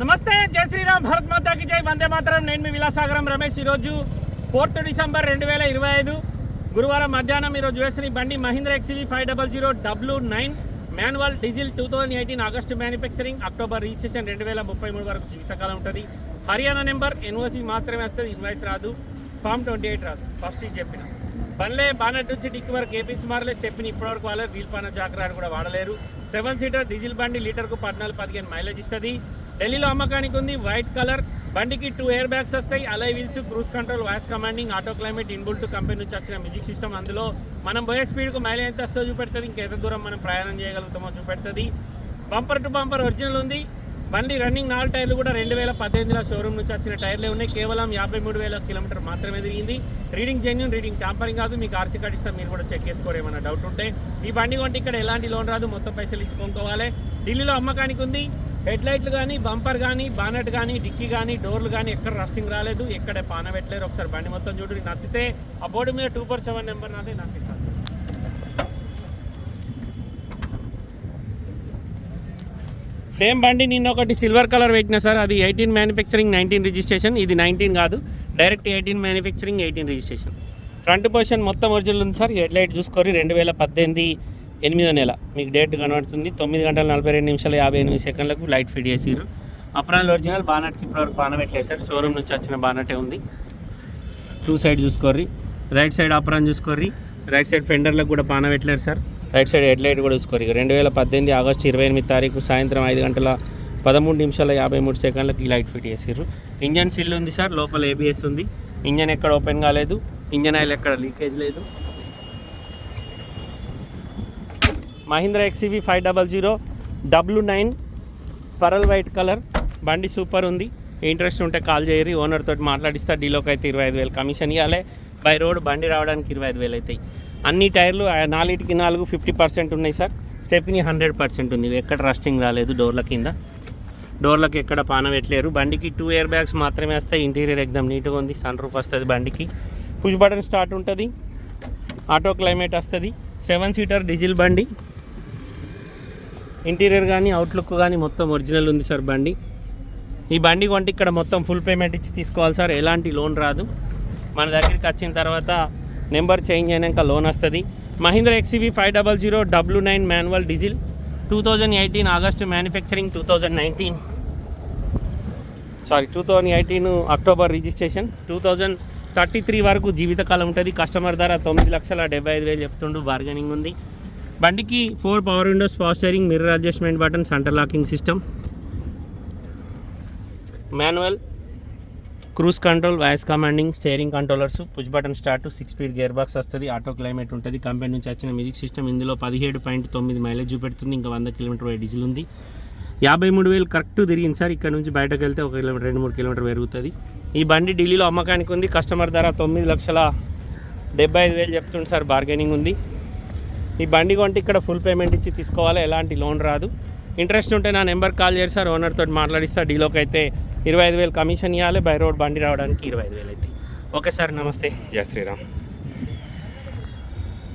నమస్తే జై శ్రీరామ్ భరత్ మాతాకి జై వందే మాతరం. నేను మీ విలాసాగరం రమేష్. ఈరోజు ఫోర్త్ డిసెంబర్ రెండు వేల ఇరవై ఐదు గురువారం మధ్యాహ్నం ఈరోజు వేసిన బండి Mahindra XUV five double zero W nine manual diesel two thousand eighteen August manufacturing October registration రెండు వేల ముప్పై మూడు వరకు జీవితకాలం ఉంటుంది. హర్యానా నెంబర్ ఎన్ఓసి మాత్రమే వస్తుంది ఇన్వాయిస్ రాదు ఫామ్ ట్వంటీ ఎయిట్ రాదు. ఫస్ట్ ఇది చెప్పిన. బండ్లే బానట్ నుంచి డిక్కి వరకు ఏపీసీ మారలే స్టెప్ని ఇప్పటివరకు వాళ్ళే వీల్ పాన జాగ్రత్త కూడా వాడలేరు. సెవెన్ సీటర్ డీజిల్ బండి లీటర్కు పద్నాలుగు పదిహేను మైలేజ్ ఇస్తుంది. ఢిల్లీలో అమ్మకానికి ఉంది. వైట్ కలర్ బండికి టూ ఎయిర్ బ్యాగ్స్ వస్తాయి. Alloy wheels cruise control voice commanding auto climate inbuilt company నుంచి వచ్చిన మ్యూజిక్ సిస్టమ్ అందులో మనం పోయే స్పీడ్కు మైలేజ్ ఎంత వస్తుందో చూపెడుతుంది. ఇంకెంత దూరం మనం ప్రయాణం చేయగలుగుతామో చూపెడుతుంది. బంపర్ టు బంపర్ ఒరిజినల్ ఉంది. బండి రన్నింగ్ నాలుగు టైర్లు కూడా రెండు వేల పద్దెనిమిదిలో షోరూమ్ నుంచి వచ్చిన టైర్లే ఉన్నాయి. కేవలం యాభై మూడు వేల కిలోమీటర్ మాత్రమే తిరిగింది. రీడింగ్ జెన్యున్ రీడింగ్ టాంపరింగ్ కాదు. మీకు ఆర్సీ కార్డు ఇస్తాం మీరు కూడా చెక్ చేసుకోరు. ఏమైనా డౌట్ ఉంటే ఈ బండి కొంటే ఇక్కడ ఎలాంటి లోన్ రాదు. మొత్తం పైసలు ఇచ్చి ఢిల్లీలో అమ్మకానికి ఉంది. హెడ్ లైట్లు కానీ బంపర్ కానీ బానెట్ కానీ డిక్కీ కానీ డోర్లు కానీ ఎక్కడ రస్టింగ్ రాలేదు. ఎక్కడ పాన పెట్టలేరు. ఒకసారి బండి మొత్తం చూడు. నచ్చితే ఆ బోర్డు మీద టూ ఫోర్ సెవెన్ నెంబర్ నాదే నాకు ఇస్తాను సేమ్ బండి నిన్న ఒకటి సిల్వర్ కలర్ పెట్టిన సార్. అది ఎయిటీన్ మ్యానుఫ్యాక్చరింగ్ నైన్టీన్ రిజిస్ట్రేషన్. ఇది నైన్టీన్ కాదు. Direct eighteen manufacturing eighteen registration. Front position మొత్తం ఒరిజినల్ ఉంది సార్. హెడ్ లైట్ చూసుకొని రెండు వేల పద్దెనిమిది ఎనిమిదో నెల. మీకు డేట్ కనబడుతుంది. తొమ్మిది గంటల నలభై రెండు నిమిషాల యాభై ఎనిమిది సెకండ్లకు లైట్ ఫిట్ చేసారు అప్రాల్ ఒరిజినల్ బానట్కి ఇప్పటివరకు బాన పెట్టలేదు సార్ షోరూమ్ నుంచి వచ్చిన బానటే ఉంది. టూ సైడ్ చూసుకోర్రి. రైట్ సైడ్ అప్రాన్ చూసుకోర్రి. రైట్ సైడ్ ఫెండర్లకు కూడా పాన పెట్టలేరు sir? Right side headlight కూడా చూసుకోరు రెండు వేల పద్దెనిమిది ఆగస్టు ఇరవై ఎనిమిది తారీఖు సాయంత్రం ఐదు గంటల పదమూడు నిమిషాల యాభై మూడు సెకండ్లకి లైట్ ఫిట్ చేసారు ఇంజన్ సిల్ ఉంది సార్. లోపల ఏబిఎస్ ఉంది. ఇంజన్ ఎక్కడ ఓపెన్ కాలేదు. ఇంజన్ ఆయిల్ ఎక్కడ లీకేజ్ లేదు. Mahindra XUV five double zero W nine pearl white colour. బండి సూపర్ ఉంది. ఇంట్రెస్ట్ ఉంటే కాల్ చేయరి. ఓనర్ తోటి మాట్లాడిస్తా. డీలోకి అయితే ఇరవై ఐదు వేలు కమిషన్ ఇవ్వాలి బై రోడ్ బండి రావడానికి ఇరవై ఐదు వేలు అవుతాయి అన్ని టైర్లు ఆ నాలుగిటికి నాలుగు ఫిఫ్టీ పర్సెంట్ ఉన్నాయి సార్. స్టెప్ని హండ్రెడ్ పర్సెంట్ ఉంది. ఎక్కడ రస్టింగ్ రాలేదు డోర్ల కింద. డోర్లకు ఎక్కడ పాన పెట్టలేరు. బండికి టూ ఇయర్ బ్యాగ్స్ మాత్రమే వస్తాయి. ఇంటీరియర్ ఎగ్దమ్ నీట్గా ఉంది. సన్ రూఫ్ వస్తుంది బండికి. పుష్ బటన్ స్టార్ట్ ఉంటుంది. ఆటో క్లైమేట్ వస్తుంది. సెవెన్ సీటర్ డీజిల్ బండి. ఇంటీరియర్ కానీ అవుట్లుక్ కానీ మొత్తం ఒరిజినల్ ఉంది సార్ బండి. ఈ బండి కొంటే ఇక్కడ మొత్తం ఫుల్ పేమెంట్ ఇచ్చి తీసుకోవాలి సార్. ఎలాంటి లోన్ రాదు. మన దగ్గరికి వచ్చిన తర్వాత నెంబర్ చేంజ్ అయినాక లోన్ వస్తుంది. Mahindra XUV five double zero W nine manual diesel two thousand eighteen August manufacturing two thousand nineteen sorry two thousand eighteen October registration two thousand thirty three వరకు జీవితకాలం ఉంటుంది. కస్టమర్ ధర తొమ్మిది లక్షల డెబ్బై ఐదు వేలు చెప్తుండు. బార్గెనింగ్ ఉంది. బండికి four power windows power steering mirror adjustment button centre locking system. Manual cruise control voice commanding steering controllers push button start six speed gear box వస్తుంది ఆటో క్లైమేట్ ఉంటుంది. కంపెనీ నుంచి వచ్చిన మ్యూజిక్ సిస్టమ్ ఇందులో పదిహేడు point తొమ్మిది mileage చూపెడుతుంది ఇంకా వంద కిలోమీటర్ డీజిల్ ఉంది. యాభై మూడు వేలు కరెక్ట్ తిరిగింది సార్ ఇక్కడ నుంచి బయటకు వెళ్తే ఒక కిలోమీటర్ రెండు మూడు కిలోమీటర్ పెరుగుతుంది. ఈ బండి ఢిల్లీలో అమ్మకానికి ఉంది కస్టమర్ ధర తొమ్మిది లక్షల డెబ్బై ఐదు వేలు చెప్తుంది సార్ బార్గెనింగ్ ఉంది. ఈ బండి కొంటే ఇక్కడ ఫుల్ పేమెంట్ ఇచ్చి తీసుకోవాలి ఎలాంటి లోన్ రాదు. ఇంట్రెస్ట్ ఉంటే నా నెంబర్ కాల్ చేసి సార్ ఓనర్ తోటి మాట్లాడిస్తా డీలోకి అయితే ఇరవై ఐదు వేలు కమిషన్ ఇవ్వాలి బై రోడ్ బండి రావడానికి ఇరవై ఐదు వేలు అయితే. ఓకే సార్ నమస్తే. జయ శ్రీరామ్.